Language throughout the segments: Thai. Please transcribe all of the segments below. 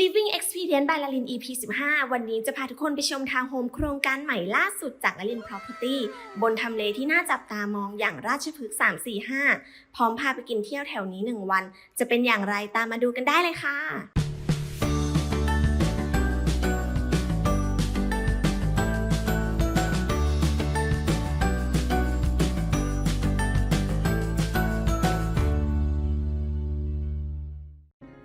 Living Experience by ลลิน EP 15 วันนี้จะพาทุกคนไปชมทางโฮมโครงการใหม่ล่าสุดจากลลิน Property บนทำเลที่น่าจับตามองอย่างราชพฤกษ์345 พร้อมพาไปกินเที่ยวแถวนี้ 1 วัน จะเป็นอย่างไรตามมาดูกันได้เลยค่ะ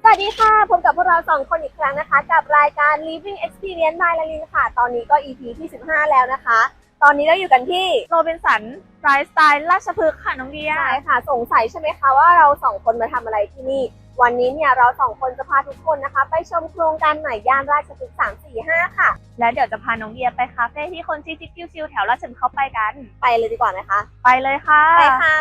วัสดีค่ะพบกับพวกเราสองคนอีกครั้งนะคะ กับรายการ Living Experience by ลลินค่ะ ตอนนี้ก็ EP ที่ 15 แล้วนะคะ ตอนนี้เราอยู่กันที่โรบินสันไลฟ์สไตล์ราชพฤกษ์ค่ะน้องเดียใช่ค่ะ สงสัยใช่ไหมคะว่าเราสองคนมาทำอะไรที่นี่ วันนี้เนี่ยเราสองคนจะพาทุกคนนะคะ ไปชมโครงการใหม่ย่านราชพฤกษ์345 ค่ะ และเดี๋ยวจะพาน้องเดียไปคาเฟ่ที่คนชิคๆชิวๆแถวราชพฤกษ์เขาไปกัน ไปเลยดีกว่าไหมคะ ไปเลยค่ะ ไปค่ะ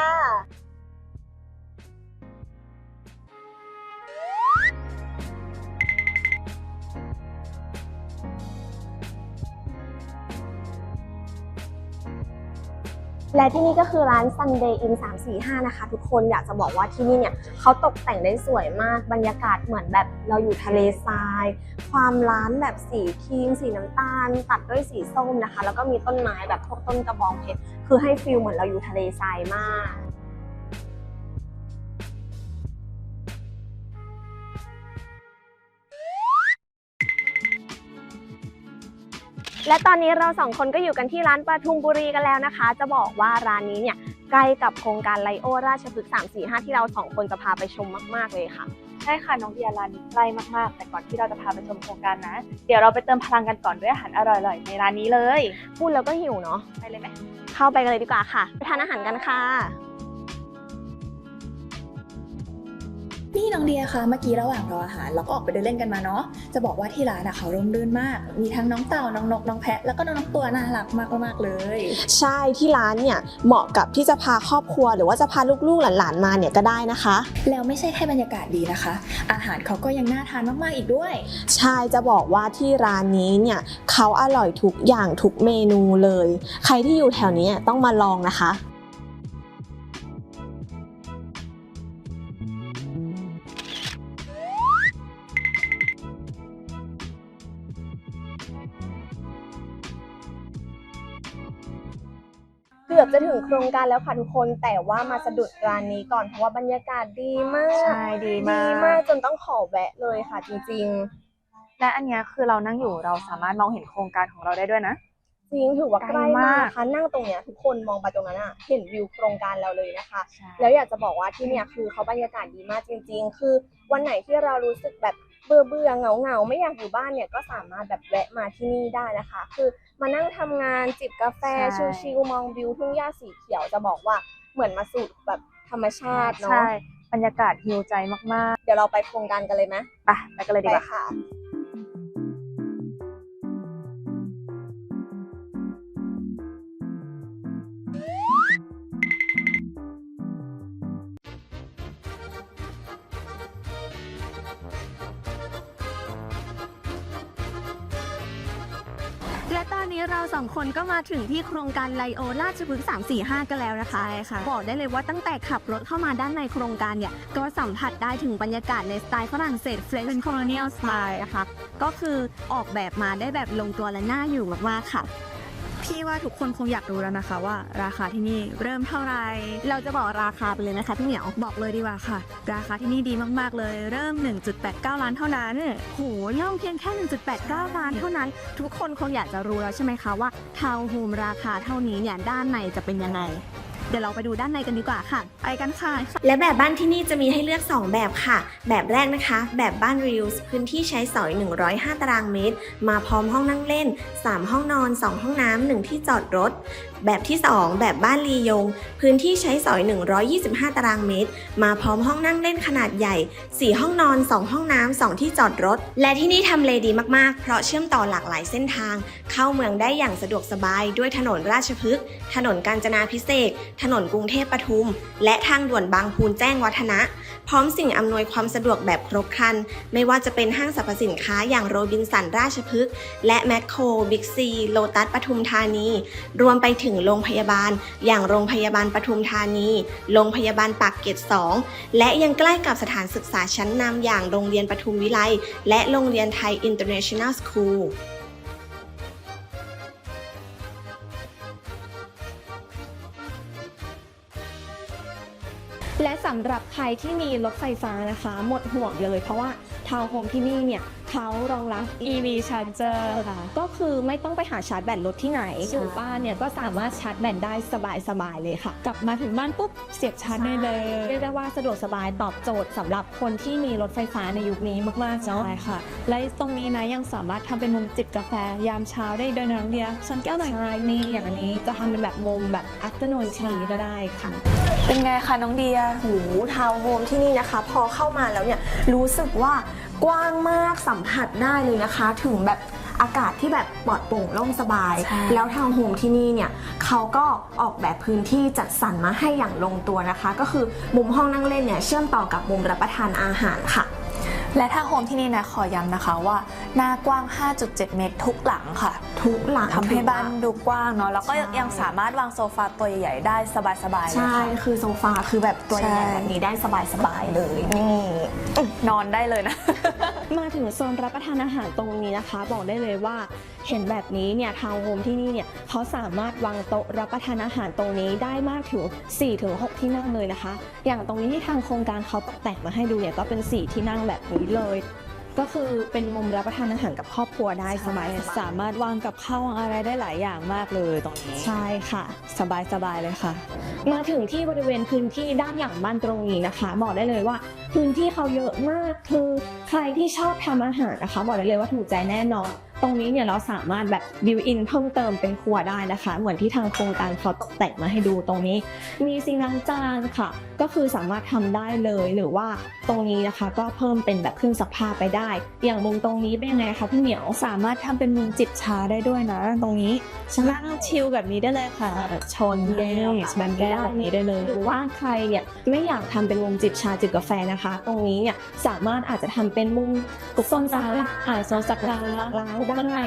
และที่นี่ก็คือร้าน Sunday In 345 นะคะ ทุกคนอยากจะบอกว่าที่นี่เนี่ยเขาตกแต่งได้สวยมาก บรรยากาศเหมือนแบบเราอยู่ทะเลทราย ความร้านแบบสีครีม สีน้ำตาล ตัดด้วยสีส้มนะคะ แล้วก็มีต้นไม้แบบพวกต้นกระบองเพชรคือให้ฟิลเหมือนเราอยู่ทะเลทรายมาก และตอนนี้เราสองคนก็อยู่กันที่ร้านปทุมบุรีกันแล้วนะคะ จะบอกว่าร้านนี้เนี่ยใกล้กับโครงการไลโอราชพฤกษ์345 ที่เราสองคนจะพาไปชมมากๆเลยค่ะ ใช่ค่ะน้องเดียร้านนี้ใกล้มากๆ แต่ก่อนที่เราจะพาไปชมโครงการนะ เดี๋ยวเราไปเติมพลังกันก่อนด้วยอาหารอร่อยๆในร้านนี้เลย พูดแล้วก็หิวเนาะไปเลยไหมเข้าไปกันเลยดีกว่าค่ะไปทานอาหารกันค่ะ นี่น้องเดียคะเมื่อกี้ระหว่างรออาหารเราก็ออกไปเดินเล่นกันมาเนาะจะบอกว่าที่ร้านอะเขาร่มรื่นมาก มีทั้งน้องเต่าน้องนกน้องแพะแล้วก็น้องตัวน่ารักมากมากๆเลย ใช่ที่ร้านเนี่ยเหมาะกับที่จะพาครอบครัว หรือว่าจะพาลูกๆหลานๆมาเนี่ยก็ได้นะคะ แล้วไม่ใช่แค่บรรยากาศดีนะคะ อาหารเขาก็ยังน่าทานมากๆอีกด้วย ใช่จะบอกว่าที่ร้านนี้เนี่ยเขาอร่อยทุกอย่างทุกเมนูเลย ใครที่อยู่แถวนี้ต้องมาลองนะคะ จะถึงโครงการแล้วค่ะทุกคนแต่ว่ามาสะดุดร้านนี้ก่อนเพราะว่าบรรยากาศดีมากใช่ดีมาดีมากกจนต้องขอแวะเลยค่ะจริงและอันเนี้ยคือเรานั่งอยู่เราสามารถมองเห็นโครงการของเราได้ด้วยนะ ๆ จริงถือว่าใกล้ไกลมามากกนะคะนั่งตรงเนี้ยทุกคนมองไปตรงนั้นอะเห็นวิวโครงการเราเลยนะคะ แล้วอยากจะบอกว่าที่เนี่ยคือเขาบรรยากาศดีมากจริง ๆ คือวันไหนที่เรารู้สึกแบบเบื่อเบื่อเหงาเหงาๆไม่อยากอยู่บ้านเนี่ยก็สามารถแบบแวะมาที่นี่ได้นะคะ คือ มานั่งทำงานจิบกาแฟใช่ ชิลๆมองวิวทุ่งหญ้าสีเขียวจะบอกว่าเหมือนมาสู่แบบธรรมชาติเนาะใช่บรรยากาศฮิวใจมากเดี๋ยวเราไปโครงการกันเลยไหมๆไปไปกันเลยดีไปกว่า ค่ะ และตอนนี้เราสองคนก็มาถึงที่โครงการไลโอราชพฤกษ์345 กันแล้วนะคะค่ะ บอกได้เลยว่าตั้งแต่ขับรถเข้ามาด้านในโครงการเนี่ย ก็สัมผัสได้ถึงบรรยากาศในสไตล์ฝรั่งเศสเฟรนช์ colonial style นะคะก็คือออกแบบมาได้แบบลงตัวและน่าอยู่มากๆค่ะ พี่ว่าทุกคนคงอยากรู้แล้วนะคะ ว่าราคาที่นี่เริ่มเท่าไหร่เราจะบอกราคาไปเลยนะคะพี่เหมียวบอกเลยดีกว่าค่ะ ราคาที่นี่ดีมากๆเลย เริ่ม 1.89 ล้านเท่านั้นโหย่อมเพียงแค่ 1.89 ล้านเท่านั้น ทุกคนคงอยากจะรู้แล้วใช่ไหมคะว่าทาวน์โฮมราคาเท่านี้เนี่ยด้านในจะเป็นยังไง เดี๋ยวเราไปดูด้านในกันดีกว่าค่ะ ไปกันค่ะ และแบบบ้านที่นี่จะมีให้เลือก 2 แบบค่ะ แบบแรกนะคะ แบบบ้าน Reels พื้นที่ใช้สอย 105 ตารางเมตร มาพร้อมห้องนั่งเล่น 3 ห้องนอน 2 ห้องน้ำ1ที่จอดรถแบบที่ 2 แบบบ้านลียง พื้นที่ใช้สอย 125 ตารางเมตร มาพร้อมห้องนั่งเล่นขนาดใหญ่ 4 ห้องนอน 2 ห้องน้ำ 2 ที่จอดรถ และที่นี่ทำเลดีมาก ๆ เพราะเชื่อมต่อหลากหลายเส้นทาง เข้าเมืองได้อย่างสะดวกสบาย ด้วยถนนราชพฤกษ์ ถนนกาญจนาพิเศษ ถนนกรุงเทพปทุม และทางด่วนบางพูนแจ้งวัฒนะ พร้อมสิ่งอำนวยความสะดวกแบบครบครัน ไม่ว่าจะเป็นห้างสรรพสินค้าอย่างโรบินสันราชพฤกษ์และแมคโครบิ๊กซีโลตัสปทุมธานี รวมไปถึงโรงพยาบาล อย่างโรงพยาบาลปทุมธานี โรงพยาบาลปากเกร็ด2 และยังใกล้กับสถานศึกษาชั้นนำอย่างโรงเรียนปทุมวิไลและโรงเรียนไทย International School และสำหรับใครที่มีรถไฟฟ้านะคะ หมดห่วงเลย เพราะว่าทาวน์โฮมที่นี่เนี่ย เขารองรับ EV Charger ค่ะ ก็คือไม่ต้องไปหาชาร์จแบตรถที่ไหนอยู่บ้านเนี่ยก็สามารถชาร์จแบตได้สบายๆเลยค่ะ กลับมาถึงบ้านปุ๊บเสียบชาร์จได้เลยเรียกได้ว่าสะดวกสบายตอบโจทย์สำหรับคนที่มีรถไฟฟ้าในยุคนี้มากๆเนาะใช่ค่ะ และตรงนี้นะยังสามารถทำเป็นมุมจิบกาแฟยามเช้าได้เดินน้องเดียฉันแก้วหน่อยใช่นี่อย่างอันนี้จะทำเป็นแบบมุมแบบ afternoon tea ก็ได้ค่ะ เป็นไงคะน้องเดียโอ้โหทาวน์โฮมที่นี่นะคะ พอเข้ามาแล้วเนี่ยรู้สึกว่า กว้างมากสัมผัสได้เลยนะคะ ถึงแบบอากาศที่แบบปลอดโปร่งโล่งสบาย ใช่ แล้วทาวน์โฮมที่นี่เนี่ยเขาก็ออกแบบพื้นที่จัดสรรมาให้อย่างลงตัวนะคะ ก็คือมุมห้องนั่งเล่นเนี่ยเชื่อมต่อกับมุมรับประทานอาหารค่ะ และถ้าโฮมที่นี่นะขอย้ำนะคะว่าหน้ากว้าง 5.7 เมตรทุกหลังค่ะ ทุกหลังทำให้บ้านดูกว้างเนาะแล้วก็ยังสามารถวางโซฟาตัวใหญ่ๆได้สบายๆเลยใช่ค่ะคือโซฟาคือแบบตัวใหญ่ใช่แบบนี้ได้สบายๆเลยนี่นอนได้เลยนะ มาถึงโซนรับประทานอาหารตรงนี้นะคะ บอกได้เลยว่าเห็นแบบนี้เนี่ยทาวน์โฮมที่นี่เนี่ยเขาสามารถวางโต๊ะรับประทานอาหารตรงนี้ได้มากถึง 4-6 ที่นั่งเลยนะคะ อย่างตรงนี้ที่ทางโครงการเขาตกแต่งมาให้ดูเนี่ยก็เป็น 4 ที่นั่งแบบนี้เลย ก็คือเป็นมุมรับประทานอาหารกับครอบครัวได้สบายๆสามารถวางกับข้าววางอะไรได้หลายอย่างมากเลยตรงนี้ ใช่ค่ะ สบายสบายๆเลยค่ะ มาถึงที่บริเวณพื้นที่ด้านหลังบ้านตรงนี้นะคะ บอกได้เลยว่า พื้นที่เขาเยอะมากคือใครที่ชอบทำอาหารนะคะ บอกได้เลยว่าถูกใจแน่นอน ตรงนี้เนี่ยเราสามารถแบบบิวอินเพิ่มเติมเป็นครัวได้นะคะ เหมือนที่ทางโครงการเขาตกแต่งมาให้ดูตรงนี้ มีซิงค์ล้างจานค่ะ ก็คือสามารถทำได้เลยหรือว่าตรงนี้นะคะ ก็เพิ่มเป็นแบบเครื่องซักผ้าไปได้ อย่างมุมตรงนี้เป็นยังไงคะพี่เหมียวสามารถทำเป็นมุมจิบชาได้ด้วยนะ ตรงนี้นั่งชิลแบบนี้ได้เลยค่ะชนแก้วแบบแก้วแบบนี้ได้เลยหรือว่าใครเนี่ยไม่อยากทำเป็นมุมจิบชาจิบกาแฟนะคะ ตรงนี้เนี่ยสามารถอาจจะทำเป็นมุมกุกต้นไม้อ่าโซนสักการะล้างได้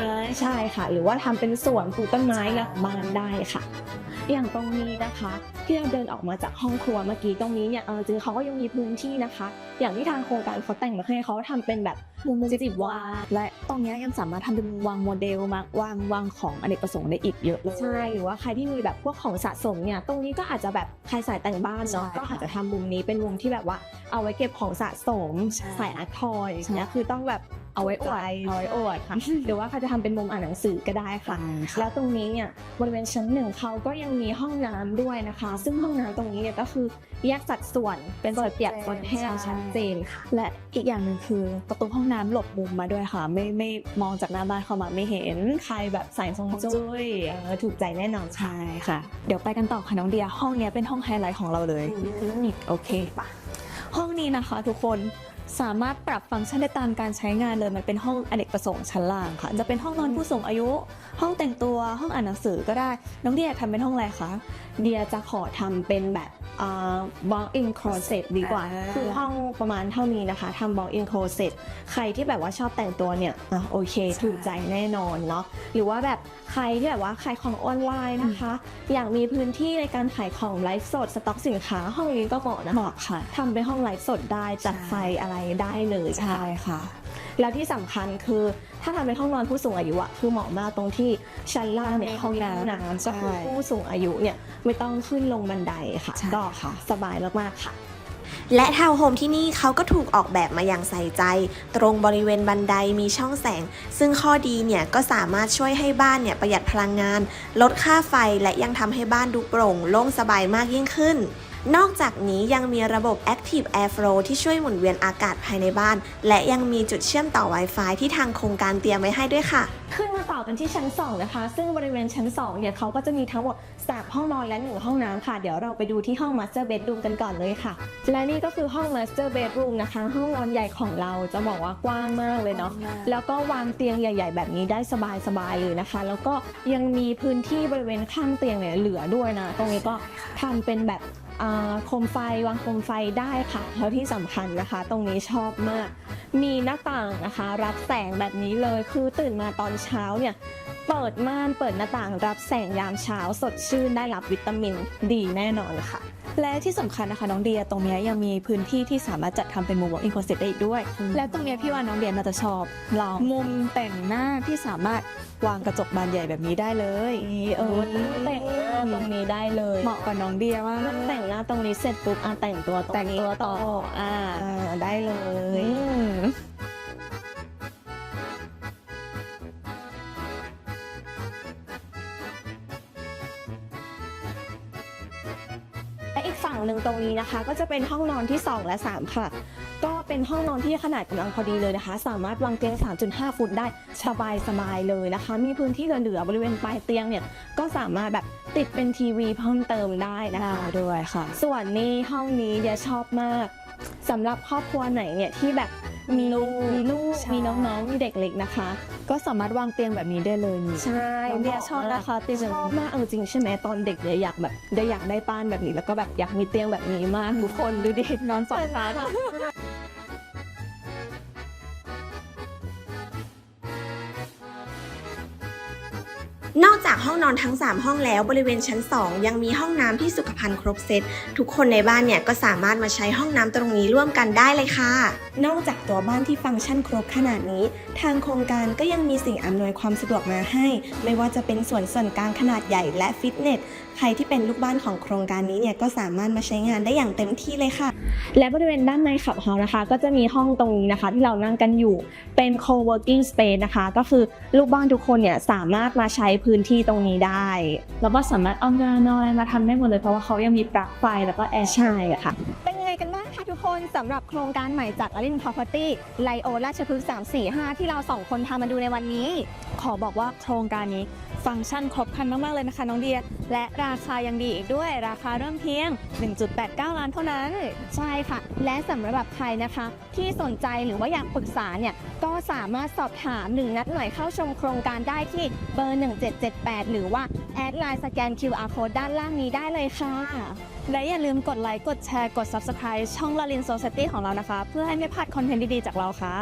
ใช่ค่ะ หรือว่าทำเป็นสวนปลูกต้นไม้หลังบ้านได้ค่ะ อย่างตรงนี้นะคะ ที่เราเดินออกมาจากห้องครัวเมื่อกี้ตรงนี้เนี่ยเออจริงเขาก็ยังมีพื้นที่นะคะ อย่างที่ทางโครงการเขาแต่งมาให้เขาทำเป็นแบบมุมจิบวาและตรงเนี้ยยังสามารถทำเป็นวางโมเดลมาวางวางของอเนกประสงค์ได้อีกเยอะเลยใช่หรือว่าใครที่มีแบบพวกของสะสมเนี่ยตรงนี้ก็อาจจะแบบใครสายแต่งบ้านเนาะใช่ก็อาจจะทำมุมนี้เป็นมุมที่แบบว่าเอาไว้เก็บของสะสมใช่ใส่อาร์ตทอยอย่างเงี้ยใช่คือต้องแบบเอาไว้อวดใจเอาไว้อวดค่ะหรือว่าใครจะทำเป็นมุมอ่านหนังสือก็ได้ค่ะค่ะ แล้วตรงนี้เนี่ยบริเวณชั้นหนึ่งเขาก็ยังมีห้องน้ำด้วยนะคะ ซึ่งห้องน้ำตรงนี้เนี่ยก็คือแยกสัดส่วนเป็นสัดเปียกสัดแห้งชัดเจนค่ะ และอีกอย่างหนึ่งคือประตูห้องน้ำหลบมุมมาด้วยค่ะ ไม่ไม่มองจากหน้าบ้านเข้ามาไม่เห็นใครแบบใส่ทรงจุ้ยเออถูกใจแน่นอนค่ะใช่ค่ะ เดี๋ยวไปกันต่อค่ะน้องเดีย ห้องเนี้ยเป็นห้องไฮไลท์ของเราเลยโอเคปะห้องนี้นะคะ ทุกคนสามารถปรับฟังก์ชันได้ตามการใช้งานเลยมันเป็นห้องอเนกประสงค์ชั้นล่างค่ะ จะเป็นห้องนอนผู้สูงอายุ ห้องแต่งตัวห้องอ่านหนังสือก็ได้ น้องเดียอยากทำเป็นห้องอะไรคะเดียจะขอทำเป็นแบบอ่า walk in closet ดีกว่า อ่า คือห้องประมาณเท่านี้นะคะทำ walk in closet ใครที่แบบว่าชอบแต่งตัวเนี่ยอะโอเค ถูกใจแน่นอนเนาะหรือว่าแบบใครที่แบบว่าขายของออนไลน์นะคะ อยากมีพื้นที่ในการขายของไลฟ์สด สต็อกสินค้า ห้องนี้ก็เหมาะนะเหคะมาะค่ะทำเป็นห้องไลฟ์สดได้จัดไฟอะไรได้เลยค่ะใช่ค่ะ แล้วที่สำคัญคือถ้าทำเป็นห้องนอนผู้สูงอายุอะคือเหมาะมากตรงที่ชั้นล่างเนี่ยมีห้ห้อองงน้ำน้ำน้ำก็คือใช่ผู้สูงอายุเนี่ยไม่ต้องขึ้นลงบันไดค่ะใช่ก็ค่ะ สบายมากๆค่ะและทาวน์โฮมที่นี่เขาก็ถูกออกแบบมาอย่างใส่ใจ ตรงบริเวณบันไดมีช่องแสง ซึ่งข้อดีเนี่ยก็สามารถช่วยให้บ้านเนี่ยประหยัดพลังงาน ลดค่าไฟและยังทำให้บ้านดูโปร่งโล่งสบายมากยิ่งขึ้น นอกจากนี้ยังมีระบบ Active Airflow ที่ช่วยหมุนเวียนอากาศภายในบ้าน และยังมีจุดเชื่อมต่อ Wi-Fi ที่ทางโครงการเตรียมไว้ให้ด้วยค่ะ ขึ้นมาต่อกันที่ชั้น 2 นะคะ ซึ่งบริเวณชั้น 2 เนี่ยเขาก็จะมีทั้งหมด3ห้องนอนและ 1 ห้องน้ำค่ะ เดี๋ยวเราไปดูที่ห้อง Master Bedroom กันก่อนเลยค่ะ และนี่ก็คือห้อง Master Bedroom นะคะ ห้องนอนใหญ่ของเราจะบอกว่ากว้างมากเลยเนาะแล้วก็วางเตียงใหญ่ ๆ แบบนี้ได้สบายๆเลยนะคะ แล้วก็ยังมีพื้นที่บริเวณข้างเตียงเนี่ยเหลือด้วยนะ ตรงนี้ก็ทำเป็นแบบอ่า โคมไฟวางโคมไฟได้ค่ะแล้วที่สำคัญนะคะ ตรงนี้ชอบมาก มีหน้าต่างนะคะ รับแสงแบบนี้เลยคือตื่นมาตอนเช้าเนี่ยเปิดม่านเปิดหน้าต่างรับแสงยามเช้าสดชื่นได้รับวิตามินดีแน่นอนค่ะ และที่สำคัญนะคะน้องเดียตรงเนี้ยยังมีพื้นที่ที่สามารถจัดทำเป็นมุม walk in closet ได้อีกด้วย และตรงเนี้ยพี่ว่าน้องเดียน่าจะชอบเรามุมแต่งหน้าที่สามารถวางกระจกบานใหญ่แบบนี้ได้เลยเออแต่งหน้าตรงนี้ได้เลย เหมาะกับน้องเดียมากแต่งหน้าตรงนี้เสร็จปุ๊บอะแต่งตัวตรงนี้แต่งตัวต่ออ่าอ่าได้เลย งหนึ่งตรงนี้นะคะ ก็จะเป็นห้องนอนที่ 2 และ 3 ค่ะ ก็เป็นห้องนอนที่ขนาดกำลังพอดีเลยนะคะ สามารถวางเตียง 3.5 ฟุตได้สบายสบายๆเลยนะคะ มีพื้นที่เหลือๆบริเวณปลายเตียงเนี่ยก็สามารถแบบติดเป็นทีวีเพิ่มเติมได้นะคะได้ด้วยค่ะ ส่วนนี้ห้องนี้เดียชอบมากสำหรับครอบครัวไหนเนี่ยที่แบบ มีลูกมีลูก ใช่ มีน้องๆ มีเด็กเล็กนะคะ ก็สามารถวางเตียงแบบนี้ได้เลยนี่ ใช่น้องเดียชอบนะคะเตียงแบบชอบนี้มากเออจริงใช่ไหมตอนเด็กเดียอยากแบบเดียอยากได้บ้านแบบนี้แล้วก็แบบอยากมีเตียงแบบนี้มากทุกคนดูดินอนสองชั้น นอกจากห้องนอนทั้ง 3 ห้องแล้วบริเวณชั้น 2 ยังมีห้องน้ำที่สุขภัณฑ์ครบเซตทุกคนในบ้านเนี่ยก็สามารถมาใช้ห้องน้ำตรงนี้ร่วมกันได้เลยค่ะ นอกจากตัวบ้านที่ฟังก์ชันครบขนาดนี้ ทางโครงการก็ยังมีสิ่งอำนวยความสะดวกมาให้ ไม่ว่าจะเป็นสวนส่วนกลางขนาดใหญ่และฟิตเนสใครที่เป็นลูกบ้านของโครงการนี้เนี่ยก็สามารถมาใช้งานได้อย่างเต็มที่เลยค่ะ และบริเวณด้านในขับเฮานะคะ ก็จะมีห้องตรงนี้นะคะ ที่เรานั่งกันอยู่เป็น co-working space นะคะ ก็คือลูกบ้านทุกคนเนี่ยสามารถมาใช้พื้นที่ตรงนี้ได้ แล้วก็สามารถเอางานเอาอะไรมาทำได้หมดเลยเพราะว่าเขายังมีปลั๊กไฟแล้วก็แอร์ใช่ค่ะ กันบ้างคะทุกคนสำหรับโครงการใหม่จากอลินพ Property ไลโอราชพฤกษ์345 ที่เราสองคนพามาดูในวันนี้ ขอบอกว่าโครงการนี้ฟังก์ชันครบครันมาก ๆ เลยนะคะน้องเดีย และราคายังดีอีกด้วยราคาเริ่มเพียง 1.89 ล้านเท่านั้น ใช่ค่ะ และสำหรับใครนะคะ ที่สนใจหรือว่าอยากปรึกษาเนี่ย ก็สามารถสอบถามหนึ่งนัดหน่อยเข้าชมโครงการได้ที่เบอร์ 1778 หรือว่า แอดไลน์สแกน QR code ด้านล่างนี้ได้เลยค่ะ และอย่าลืมกดไลค์ กดแชร์ กด Subscribe ช่องลาลินโซเซตี้ของเรานะคะ เพื่อให้ไม่พลาดคอนเทนต์ดี ๆ จากเราค่ะ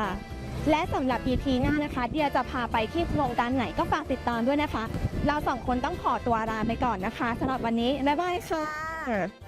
และสำหรับ EP หน้านะคะ เดียจะพาไปที่โครงการไหนก็ฝากติดตามด้วยนะคะ เราสองคนต้องขอตัวลาไปก่อนนะคะสำหรับวันนี้ บ๊ายบายค่ะ